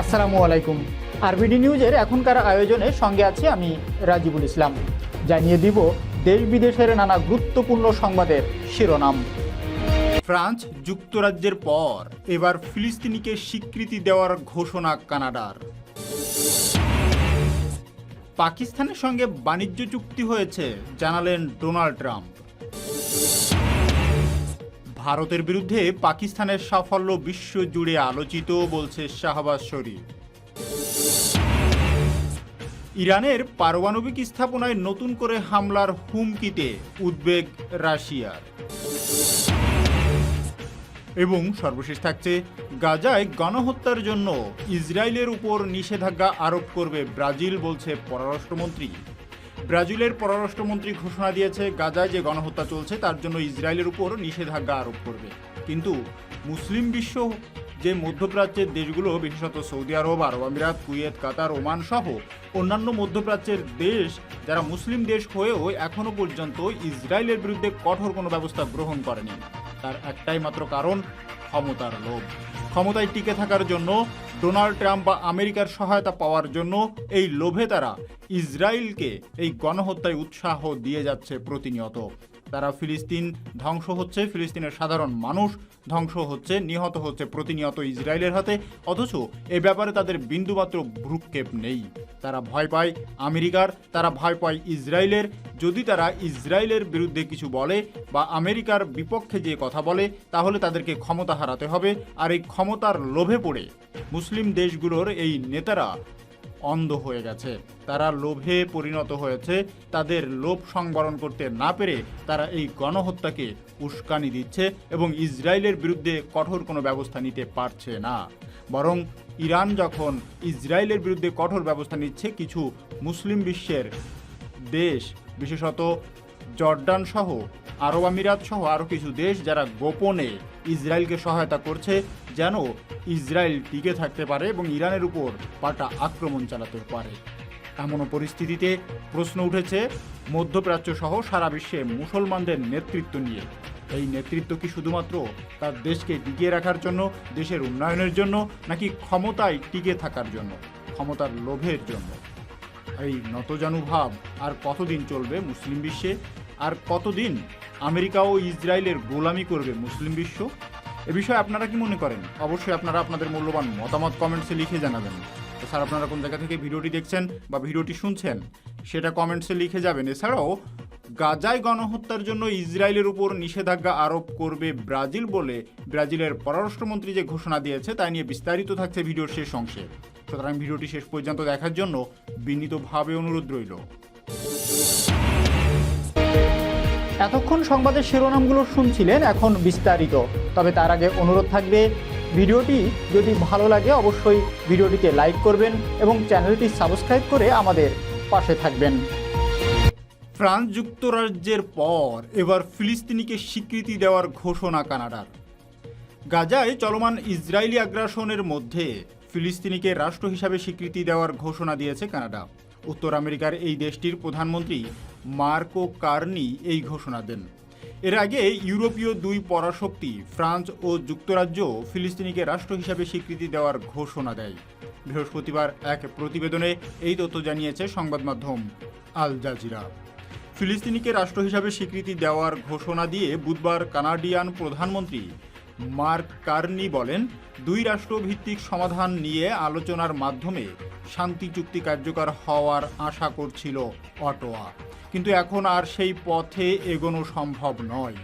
আসসালামু আলাইকুম। আরবিডি নিউজের এখনকার আয়োজনে সঙ্গে আছি আমি রাজিবুল ইসলাম। জানিয়ে দিব, দেশ বিদেশের নানা গুরুত্বপূর্ণ সংবাদের শিরোনাম। ফ্রান্স যুক্তরাজ্যের পর, এবার ফিলিস্তিনিকে স্বীকৃতি দেওয়ার ঘোষণা কানাডার। পাকিস্তানের সঙ্গে বাণিজ্য চুক্তি হয়েছে, জানালেন ডোনাল্ড ট্রাম্প। ভারতের বিরুদ্ধে পাকিস্তানের সাফল্য বিশ্বজুড়ে আলোচিত, বলছে শাহবাজ শরীফ। ইরানের পারমাণবিক স্থাপনায় নতুন করে হামলার হুমকিতে উদ্বেগ রাশিয়ার। এবং সর্বশেষ থাকছে, গাজায় গণহত্যার জন্য ইসরায়েলের উপর নিষেধাজ্ঞা আরোপ করবে ব্রাজিল, বলছে পররাষ্ট্রমন্ত্রী। ব্রাজিলের পররাষ্ট্রমন্ত্রী ঘোষণা দিয়েছে গাজায় যে গণহত্যা চলছে, তার জন্য ইসরায়েলের উপর নিষেধাজ্ঞা আরোপ করবে। কিন্তু মুসলিম বিশ্ব যে মধ্যপ্রাচ্যের দেশগুলো, বিশেষত সৌদি আরব আরব আমিরাত, কুয়েত, কাতার, ওমান সহ অন্যান্য মধ্যপ্রাচ্যের দেশ, যারা মুসলিম দেশ হয়েও এখনও পর্যন্ত ইসরায়েলের বিরুদ্ধে কঠোর কোনো ব্যবস্থা গ্রহণ করেনি। তার একটাই মাত্র কারণ, ক্ষমতার লোভ। ক্ষমতায় টিকে থাকার জন্য ডোনাল্ড ট্রাম্প বা আমেরিকার সহায়তা পাওয়ার জন্য এই লোভে তারা ইসরায়েলকে এই গণহত্যায় উৎসাহ দিয়ে যাচ্ছে প্রতিনিয়ত। তারা ফিলিস্তিন ধ্বংস হচ্ছে, ফিলিস্তিনের সাধারণ মানুষ ধ্বংস হচ্ছে, নিহত হচ্ছে প্রতিনিয়ত ইসরায়েলের হাতে, অথচ এ ব্যাপারে তাদের বিন্দুমাত্র ভ্রুক্ষেপ নেই। তারা ভয় পায় আমেরিকার, তারা ভয় পায় ইসরায়েলের। যদি তারা ইসরায়েলের বিরুদ্ধে কিছু বলে বা আমেরিকার বিপক্ষে যে কথা বলে, তাহলে তাদেরকে ক্ষমতা হারাতে হবে। আর এই ক্ষমতার লোভে পড়ে মুসলিম দেশগুলোর এই নেতারা অন্ধ হয়ে গেছে। তারা লোভে পরিণত হয়েছে। তাদের লোভ সংবরণ করতে না পেরে তারা এই গণহত্যাকে উস্কানি দিচ্ছে এবং ইসরায়েলের বিরুদ্ধে কঠোর কোনো ব্যবস্থা নিতে পারছে না। বরং ইরান যখন ইসরায়েলের বিরুদ্ধে কঠোর ব্যবস্থা নিচ্ছে, কিছু মুসলিম বিশ্বের দেশ, বিশেষত জর্ডান সহ, আরব আমিরাত সহ আরও কিছু দেশ যারা গোপনে ইসরায়েলকে সহায়তা করছে যেন ইসরায়েল টিকে থাকতে পারে এবং ইরানের উপর পাল্টা আক্রমণ চালাতে পারে। এমনও পরিস্থিতিতে প্রশ্ন উঠেছে, মধ্যপ্রাচ্য সহ সারা বিশ্বে মুসলমানদের নেতৃত্ব নিয়ে। এই নেতৃত্ব কি শুধুমাত্র তার দেশকে টিকিয়ে রাখার জন্য, দেশের উন্নয়নের জন্য, নাকি ক্ষমতায় টিকে থাকার জন্য, ক্ষমতার লোভের জন্য? এই নতজানু ভাব আর কতদিন চলবে মুসলিম বিশ্বে? আর কতদিন আমেরিকা ও ইসরায়েলের গোলামি করবে মুসলিম বিশ্ব? এ বিষয়ে আপনারা কি মনে করেন? অবশ্যই আপনারা আপনাদের মূল্যবান মতামত কমেন্টসে লিখে জানাবেন। তো স্যার, আপনারা কোন জায়গা থেকে ভিডিওটি দেখছেন বা ভিডিওটি শুনছেন, সেটা কমেন্টসে লিখে যাবেন। এছাড়াও, গাজায় গণহত্যার জন্য ইসরায়েলের উপর নিষেধাজ্ঞা আরোপ করবে ব্রাজিল বলে ব্রাজিলের পররাষ্ট্রমন্ত্রী যে ঘোষণা দিয়েছে তা নিয়ে বিস্তারিত থাকছে ভিডিওর শেষ অংশে। সুতরাং ভিডিওটি শেষ পর্যন্ত দেখার জন্য বিনীতভাবে অনুরোধ রইল। এতক্ষণ সংবাদের শিরোনামগুলো শুনছিলেন এখন বিস্তারিত। তবে তার আগে অনুরোধ থাকবে, ভিডিওটি যদি ভালো লাগে অবশ্যই ভিডিওটিকে লাইক করবেন এবং চ্যানেলটি সাবস্ক্রাইব করে আমাদের পাশে থাকবেন। ফ্রান্স যুক্তরাজ্যের পর এবার ফিলিস্তিনিকে স্বীকৃতি দেওয়ার ঘোষণা কানাডার। গাজায় চলমান ইসরায়েলি আগ্রাসনের মধ্যে ফিলিস্তিনিকে রাষ্ট্র হিসাবে স্বীকৃতি দেওয়ার ঘোষণা দিয়েছে কানাডা। উত্তর আমেরিকার এই দেশটির প্রধানমন্ত্রী মার্কো কার্নি এই ঘোষণা দেন। এর আগে ইউরোপীয় দুই পরাশক্তি, ফ্রান্স ও যুক্তরাজ্য ফিলিস্তিনিকে রাষ্ট্র হিসাবে স্বীকৃতি দেওয়ার ঘোষণা দেয়। বৃহস্পতিবার এক প্রতিবেদনে এই তথ্য জানিয়েছে সংবাদ মাধ্যম আল জাজিরা। ফিলিস্তিনিকে রাষ্ট্র হিসাবে স্বীকৃতি দেওয়ার ঘোষণা দিয়ে বুধবার কানাডিয়ান প্রধানমন্ত্রী মার্ক কার্নি বলেন, দুই রাষ্ট্রভিত্তিক সমাধান নিয়ে আলোচনার মাধ্যমে শান্তি চুক্তি কার্যকর হওয়ার আশা করছিল অটোয়া। কিন্তু এখন আর সেই পথে এগোনো সম্ভব নয়।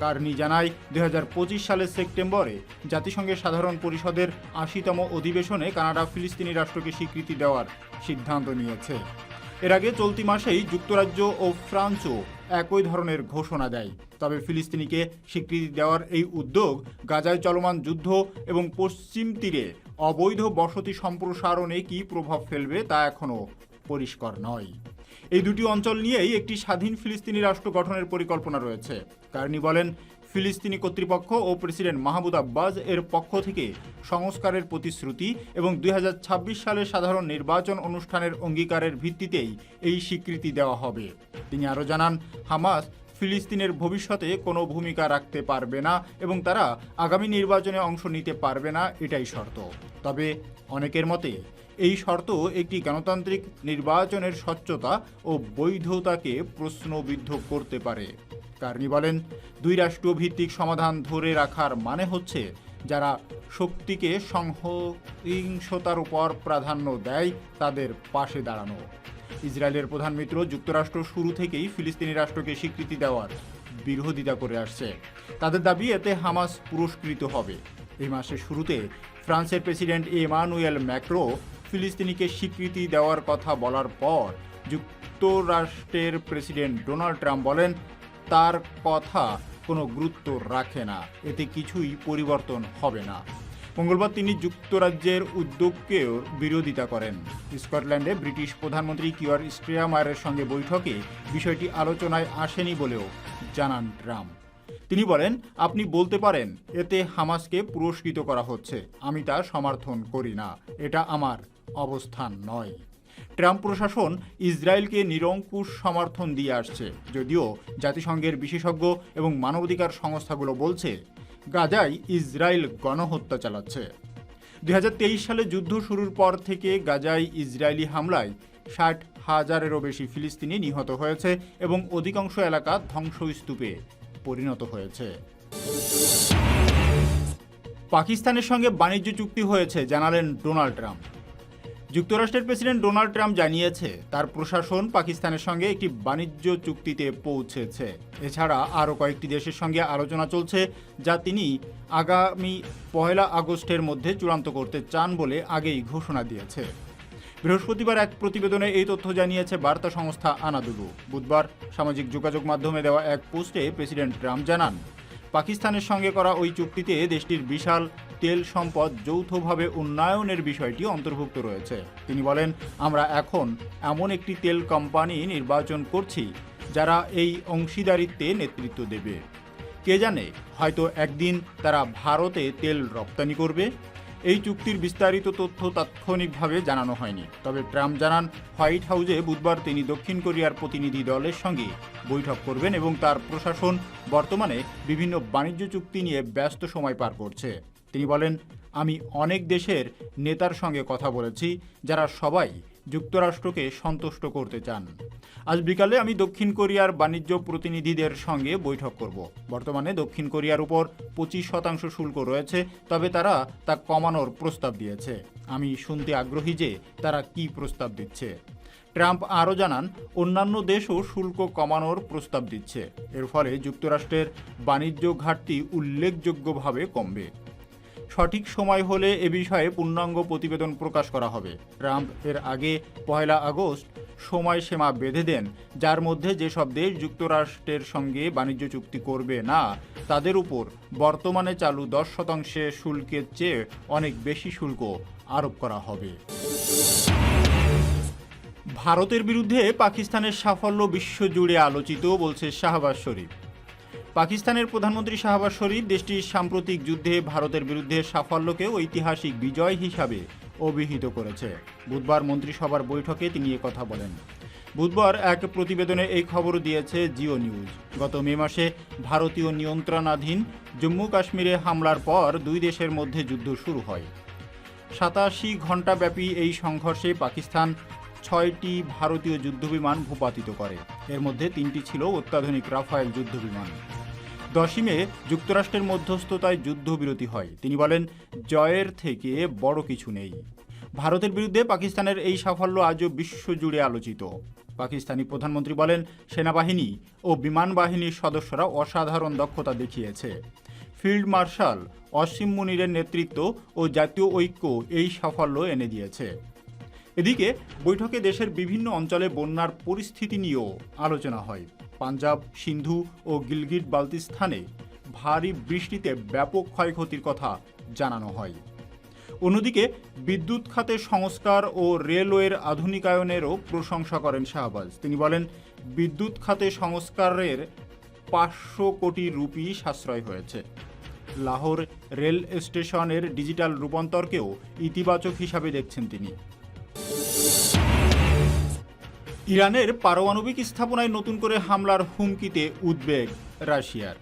কার্নি জানায় দু হাজার পঁচিশ সালের সেপ্টেম্বরে জাতিসংঘের সাধারণ পরিষদের আশিতম অধিবেশনে কানাডা ফিলিস্তিনি রাষ্ট্রকে স্বীকৃতি দেওয়ার সিদ্ধান্ত নিয়েছে। এর আগে চলতি মাসেই যুক্তরাজ্য ও ফ্রান্সও একই ধরনের ঘোষণা দেয়। তবে ফিলিস্তিনিকে স্বীকৃতি দেওয়ার এই উদ্যোগ গাজায় চলমান যুদ্ধ এবং পশ্চিম তীরে অবৈধ বসতি সম্প্রসারণে কী প্রভাব ফেলবে তা এখনও পরিষ্কার নয়। এই দুটি অঞ্চল নিয়েই একটি স্বাধীন ফিলিস্তিনি রাষ্ট্র গঠনের পরিকল্পনা রয়েছে। কার্নি বলেন, ফিলিস্তিনি কর্তৃপক্ষ ও প্রেসিডেন্ট মাহমুদ আব্বাস এর পক্ষ থেকে সংস্কারের প্রতিশ্রুতি এবং দুই সালের সাধারণ নির্বাচন অনুষ্ঠানের অঙ্গীকারের ভিত্তিতেই এই স্বীকৃতি দেওয়া হবে। তিনি আরও জানান, হামাস ফিলিস্তিনের ভবিষ্যতে কোনো ভূমিকা রাখতে পারবে না এবং তারা আগামী নির্বাচনে অংশ নিতে পারবে না, এটাই শর্ত। তবে অনেকের মতে এই শর্ত একটি গণতান্ত্রিক নির্বাচনের স্বচ্ছতা ও বৈধতাকে প্রশ্নবিদ্ধ করতে পারে। কার্নি বলেন, দুই রাষ্ট্র ভিত্তিক সমাধান ধরে রাখার মানে হচ্ছে, যারা শক্তিকে সংহিংসতার উপর প্রাধান্য দেয়, তাদের পাশে দাঁড়ানো। ইসরায়েলের প্রধান মিত্র যুক্তরাষ্ট্র শুরু থেকেই ফিলিস্তিনি রাষ্ট্রকে স্বীকৃতি দেওয়ার বিরোধিতা করে আসছে। তাদের দাবি, এতে হামাস পুরস্কৃত হবে। এই মাসের শুরুতে ফ্রান্সের প্রেসিডেন্ট এমানুয়েল ম্যাক্রো ফিলিস্তিনিকে স্বীকৃতি দেওয়ার কথা বলার পর যুক্তরাষ্ট্রের প্রেসিডেন্ট ডোনাল্ড ট্রাম্প বলেন, তার কথা কোনো গুরুত্ব রাখে না। এতে কিছুই পরিবর্তন হবে না। মঙ্গলবার তিনি যুক্তরাজ্যের উদ্যোগকেও বিরোধিতা করেন। স্কটল্যান্ডে ব্রিটিশ প্রধানমন্ত্রী কিওয়ার স্ট্রিয়ামারের সঙ্গে বৈঠকে বিষয়টি আলোচনায় আসেনি বলেও জানান ট্রাম্প। তিনি বলেন, আপনি বলতে পারেন, এতে হামাসকে পুরস্কৃত করা হচ্ছে। আমি তা সমর্থন করি না। এটা আমার অবস্থান নয়। ট্রাম্প প্রশাসন ইসরায়েলকে নিরঙ্কুশ সমর্থন দিয়ে আসছে। যদিও জাতিসংঘের বিশেষজ্ঞ এবং মানবাধিকার সংস্থাগুলো বলছে, গাজায় ইসরায়েল গণহত্যা চালাচ্ছে। দু হাজার তেইশ সালে যুদ্ধ শুরুর পর থেকে গাজায় ইসরায়েলি হামলায় ষাট হাজারেরও বেশি ফিলিস্তিনি নিহত হয়েছে এবং অধিকাংশ এলাকা ধ্বংসস্তূপে পরিণত হয়েছে। পাকিস্তানের সঙ্গে বাণিজ্য চুক্তি হয়েছে, জানালেন ডোনাল্ড ট্রাম্প। যুক্তরাষ্ট্রের প্রেসিডেন্ট ডোনাল্ড ট্রাম্প জানিয়েছে, তার প্রশাসন পাকিস্তানের সঙ্গে একটি বাণিজ্য চুক্তিতে পৌঁছেছে। এছাড়া আরও কয়েকটি দেশের সঙ্গে আলোচনা চলছে, যা তিনি আগামী পয়লা আগস্টের মধ্যে চূড়ান্ত করতে চান বলে আগেই ঘোষণা দিয়েছে। বৃহস্পতিবার এক প্রতিবেদনে এই তথ্য জানিয়েছে বার্তা সংস্থা আনাদুলু। বুধবার সামাজিক যোগাযোগ মাধ্যমে দেওয়া এক পোস্টে প্রেসিডেন্ট ট্রাম্প জানান, পাকিস্তানের সঙ্গে করা ওই চুক্তিতে দেশটির বিশাল তেল সম্পদ যৌথভাবে উন্নয়নের বিষয়টি অন্তর্ভুক্ত রয়েছে। তিনি বলেন, আমরা এখন এমন একটি তেল কোম্পানি নির্বাচন করছি যারা এই অংশীদারিত্বে নেতৃত্ব দেবে। কে জানে, হয়তো একদিন তারা ভারতে তেল রপ্তানি করবে। এই চুক্তির বিস্তারিত তথ্য তাৎক্ষণিকভাবে জানানো হয়নি। তবে ট্রাম্প জানান, হোয়াইট হাউসে বুধবার তিনি দক্ষিণ কোরিয়ার প্রতিনিধি দলের সঙ্গে বৈঠক করবেন এবং তার প্রশাসন বর্তমানে বিভিন্ন বাণিজ্য চুক্তি নিয়ে ব্যস্ত সময় পার করছে। তিনি বলেন, আমি অনেক দেশের নেতার সঙ্গে কথা বলেছি, যারা সবাই যুক্তরাষ্ট্রকে সন্তুষ্ট করতে চান। আজ বিকালে আমি দক্ষিণ কোরিয়ার বাণিজ্য প্রতিনিধিদের সঙ্গে বৈঠক করব। বর্তমানে দক্ষিণ কোরিয়ার উপর পঁচিশ শতাংশ শুল্ক রয়েছে, তবে তারা তা কমানোর প্রস্তাব দিয়েছে। আমি শুনতে আগ্রহী যে তারা কি প্রস্তাব দিচ্ছে। ট্রাম্প আরও জানান, অন্যান্য দেশও শুল্ক কমানোর প্রস্তাব দিচ্ছে। এর ফলে যুক্তরাষ্ট্রের বাণিজ্য ঘাটতি উল্লেখযোগ্যভাবে কমবে। সঠিক সময় হলে এ বিষয়ে পূর্ণাঙ্গ প্রতিবেদন প্রকাশ করা হবে। ট্রাম্প এর আগে পয়লা আগস্ট সময়সীমা বেঁধে দেন, যার মধ্যে যেসব দেশ যুক্তরাষ্ট্রের সঙ্গে বাণিজ্য চুক্তি করবে না, তাদের উপর বর্তমানে চালু দশ শতাংশে শুল্কের চেয়ে অনেক বেশি শুল্ক আরোপ করা হবে। ভারতের বিরুদ্ধে পাকিস্তানের সাফল্য বিশ্বজুড়ে আলোচিত, বলছে শাহবাজ শরীফ। পাকিস্তানের প্রধানমন্ত্রী শাহবাজ শরীফ দেশটির সাম্প্রতিক যুদ্ধে ভারতের বিরুদ্ধে সাফল্যকে ঐতিহাসিক বিজয় হিসাবে অভিহিত করেছে। বুধবার মন্ত্রিসভার বৈঠকে তিনি কথা বলেন। বুধবার এক প্রতিবেদনে এই খবর দিয়েছে জিও নিউজ। গত মে মাসে ভারতীয় নিয়ন্ত্রণাধীন জম্মু কাশ্মীরে হামলার পর দুই দেশের মধ্যে যুদ্ধ শুরু হয়। সাতাশি ঘণ্টাব্যাপী এই সংঘর্ষে পাকিস্তান ছয়টি ভারতীয় যুদ্ধবিমান ভূপাতিত করে। এর মধ্যে তিনটি ছিল অত্যাধুনিক রাফায়েল যুদ্ধবিমান। দশই মে যুক্তরাষ্ট্রের মধ্যস্থতায় যুদ্ধবিরতি হয়। তিনি বলেন, জয়ের থেকে বড় কিছু নেই। ভারতের বিরুদ্ধে পাকিস্তানের এই সাফল্য আজও বিশ্বজুড়ে আলোচিত। পাকিস্তানি প্রধানমন্ত্রী বলেন, সেনাবাহিনী ও বিমান বাহিনীর সদস্যরা অসাধারণ দক্ষতা দেখিয়েছে। ফিল্ড মার্শাল অসীম মুনিরের নেতৃত্ব ও জাতীয় ঐক্য এই সাফল্য এনে দিয়েছে। এদিকে বৈঠকে দেশের বিভিন্ন অঞ্চলে বন্যার পরিস্থিতি নিয়েও আলোচনা হয়। পাঞ্জাব, সিন্ধু ও গিলগিট বালতিস্তানে ভারী বৃষ্টিতে ব্যাপক ক্ষয়ক্ষতির কথা জানানো হয়। অন্যদিকে বিদ্যুৎ খাতের সংস্কার ও রেলওয়ের আধুনিকায়নেরও প্রশংসা করেন শাহবাজ। তিনি বলেন, বিদ্যুৎ খাতে সংস্কারের পাঁচশো কোটি রুপি সাশ্রয় হয়েছে। লাহোর রেল স্টেশনের ডিজিটাল রূপান্তরকেও ইতিবাচক হিসাবে দেখছেন তিনি। ইরানের পারমাণবিক স্থাপনায় নতুন করে হামলার হুমকিতে উদ্বেগ রাশিয়ার।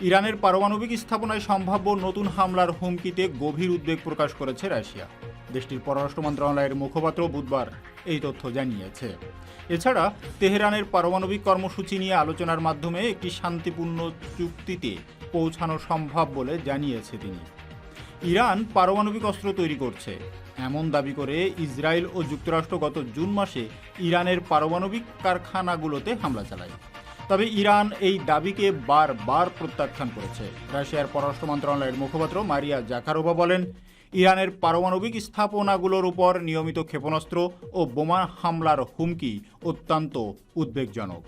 ইরানের পারমাণবিক স্থাপনায় সম্ভাব্য নতুন হামলার হুমকিতে গভীর উদ্বেগ প্রকাশ করেছে রাশিয়া। দেশটির পররাষ্ট্র মন্ত্রণালয়ের মুখপাত্র বুধবার এই তথ্য জানিয়েছে। এছাড়া, তেহরানের পারমাণবিক কর্মসূচি নিয়ে আলোচনার মাধ্যমে একটি শান্তিপূর্ণ চুক্তিতে পৌঁছানো সম্ভব বলে জানিয়েছে তিনি। ইরান পারমাণবিক অস্ত্র তৈরি করছে। এমন দাবি করে ইসরায়েল ও যুক্তরাষ্ট্র গত জুন মাসে ইরানের পারমাণবিক কারখানাগুলোতে হামলা চালায়। তবে ইরান এই দাবিকে বারবার প্রত্যাখ্যান করেছে। রাশিয়ার পররাষ্ট্র মন্ত্রণালয়ের মুখপাত্র মারিয়া জাকারোভা বলেন, ইরানের পারমাণবিক স্থাপনাগুলোর উপর নিয়মিত ক্ষেপণাস্ত্র ও বোমা হামলার হুমকি অত্যন্ত উদ্বেগজনক।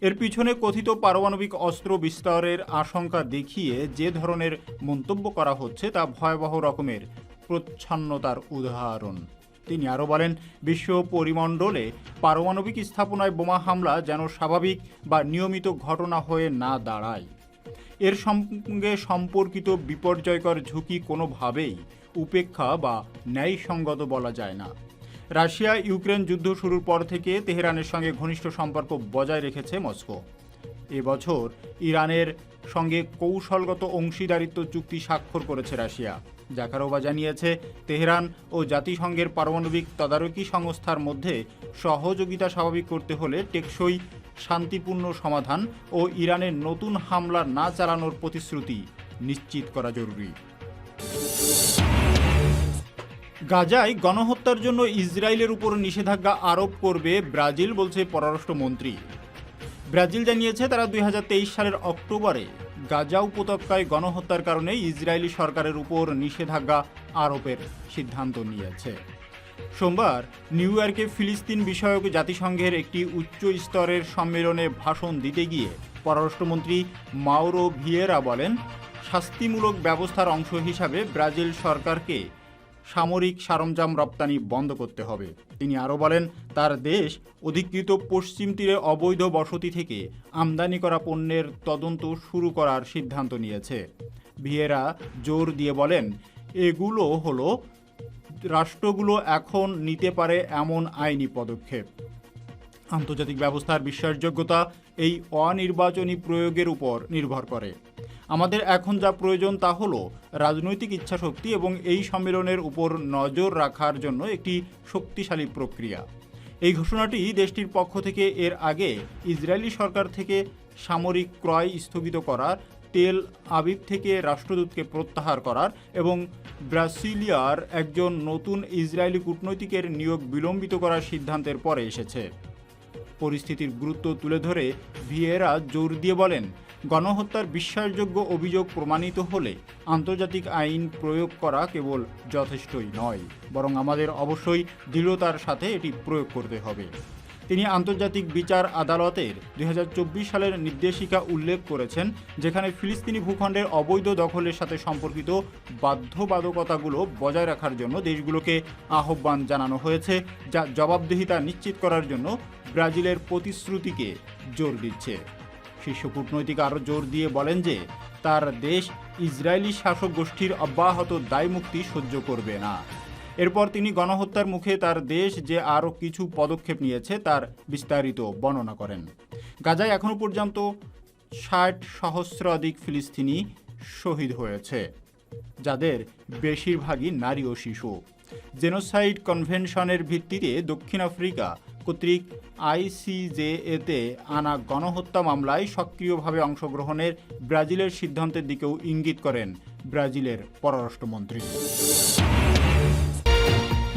এর পিছনে কথিত পারমাণবিক অস্ত্র বিস্তারের আশঙ্কা দেখিয়ে যে ধরনের মন্তব্য করা হচ্ছে তা ভয়াবহ রকমের প্রচ্ছন্নতার উদাহরণ। তিনি আরও বলেন, বিশ্ব পরিমণ্ডলে পারমাণবিক স্থাপনায় বোমা হামলা যেন স্বাভাবিক বা নিয়মিত ঘটনা হয়ে না দাঁড়ায়। এর সঙ্গে সম্পর্কিত বিপর্যয়কর ঝুঁকি কোনোভাবেই উপেক্ষা বা ন্যায়সঙ্গত বলা যায় না। রাশিয়া ইউক্রেন যুদ্ধ শুরুর পর থেকে তেহরানের সঙ্গে ঘনিষ্ঠ সম্পর্ক বজায় রেখেছে মস্কো। এবছর ইরানের সঙ্গে কৌশলগত অংশীদারিত্ব চুক্তি স্বাক্ষর করেছে রাশিয়া। জাকারোবা জানিয়েছে, তেহরান ও জাতিসংঘের পারমাণবিক তদারকি সংস্থার মধ্যে সহযোগিতা স্বাভাবিক করতে হলে টেকসই, শান্তিপূর্ণ সমাধান ও ইরানের নতুন হামলা না চালানোর প্রতিশ্রুতি নিশ্চিত করা জরুরি। গাজায় গণহত্যার জন্য ইসরায়েলের উপর নিষেধাজ্ঞা আরোপ করবে ব্রাজিল বলছে পররাষ্ট্রমন্ত্রী। ব্রাজিল জানিয়েছে তারা দুই হাজার তেইশ সালের অক্টোবরে গাজা উপত্যকায় গণহত্যার কারণে ইসরায়েলি সরকারের উপর নিষেধাজ্ঞা আরোপের সিদ্ধান্ত নিয়েছে। সোমবার নিউ ইয়র্কে ফিলিস্তিন বিষয়ক জাতিসংঘের একটি উচ্চ স্তরের সম্মেলনে ভাষণ দিতে গিয়ে পররাষ্ট্রমন্ত্রী মাওরো ভিয়েরা বলেন, শাস্তিমূলক ব্যবস্থার অংশ হিসাবে ব্রাজিল সরকারকে সামরিক সরঞ্জাম রপ্তানি বন্ধ করতে হবে। তিনি আরও বলেন, তার দেশ অধিকৃত পশ্চিম তীরে অবৈধ বসতি থেকে আমদানি করা পণ্যের তদন্ত শুরু করার সিদ্ধান্ত নিয়েছে। ভিয়েরা জোর দিয়ে বলেন, এগুলো হলো, রাষ্ট্রগুলো এখন নিতে পারে এমন আইনি পদক্ষেপ। আন্তর্জাতিক ব্যবস্থার বিশ্বাসযোগ্যতা এই অনির্বাচনী প্রয়োগের উপর নির্ভর করে। আমাদের এখন যা প্রয়োজন তা হলো রাজনৈতিক ইচ্ছাশক্তি এবং এই সম্মেলনের উপর নজর রাখার জন্য একটি শক্তিশালী প্রক্রিয়া। এই ঘোষণাটি দেশটির পক্ষ থেকে এর আগে ইসরায়েলি সরকার থেকে সামরিক ক্রয় স্থগিত করার, তেল আবিব থেকে রাষ্ট্রদূতকে প্রত্যাহার করার এবং ব্রাসিলিয়ার একজন নতুন ইসরায়েলি কূটনৈতিকের নিয়োগ বিলম্বিত করার সিদ্ধান্তের পরে এসেছে। পরিস্থিতির গুরুত্ব তুলে ধরে ভিয়েরা জোর দিয়ে বলেন, গণহত্যার বিশ্বাসযোগ্য অভিযোগ প্রমাণিত হলে আন্তর্জাতিক আইন প্রয়োগ করা কেবল যথেষ্টই নয়, বরং আমাদের অবশ্যই দৃঢ়তার সাথে এটি প্রয়োগ করতে হবে। তিনি আন্তর্জাতিক বিচার আদালতের দুই হাজার চব্বিশ সালের নির্দেশিকা উল্লেখ করেছেন, যেখানে ফিলিস্তিনি ভূখণ্ডের অবৈধ দখলের সাথে সম্পর্কিত বাধ্যবাধকতাগুলো বজায় রাখার জন্য দেশগুলোকে আহ্বান জানানো হয়েছে, যা জবাবদিহিতা নিশ্চিত করার জন্য ব্রাজিলের প্রতিশ্রুতিকে জোর দিচ্ছে। শীর্ষ কূটনৈতিক আরও জোর দিয়ে বলেন যে, তার দেশ ইসরায়েলি শাসক গোষ্ঠীর অব্যাহত দায়মুক্তি সহ্য করবে না। এরপর তিনি গণহত্যার মুখে তার দেশ যে আরও কিছু পদক্ষেপ নিয়েছে তার বিস্তারিত বর্ণনা করেন। গাজায় এখনও পর্যন্ত ষাট সহস্রাধিক ফিলিস্তিনি শহীদ হয়েছে, যাদের বেশিরভাগই নারী ও শিশু। জেনোসাইড কনভেনশনের ভিত্তিতে দক্ষিণ আফ্রিকা কর্তৃক আইসিজেএতে আনা গণহত্যা মামলায় সক্রিয়ভাবে অংশগ্রহণের ব্রাজিলের সিদ্ধান্তের দিকেও ইঙ্গিত করেন ব্রাজিলের পররাষ্ট্রমন্ত্রী।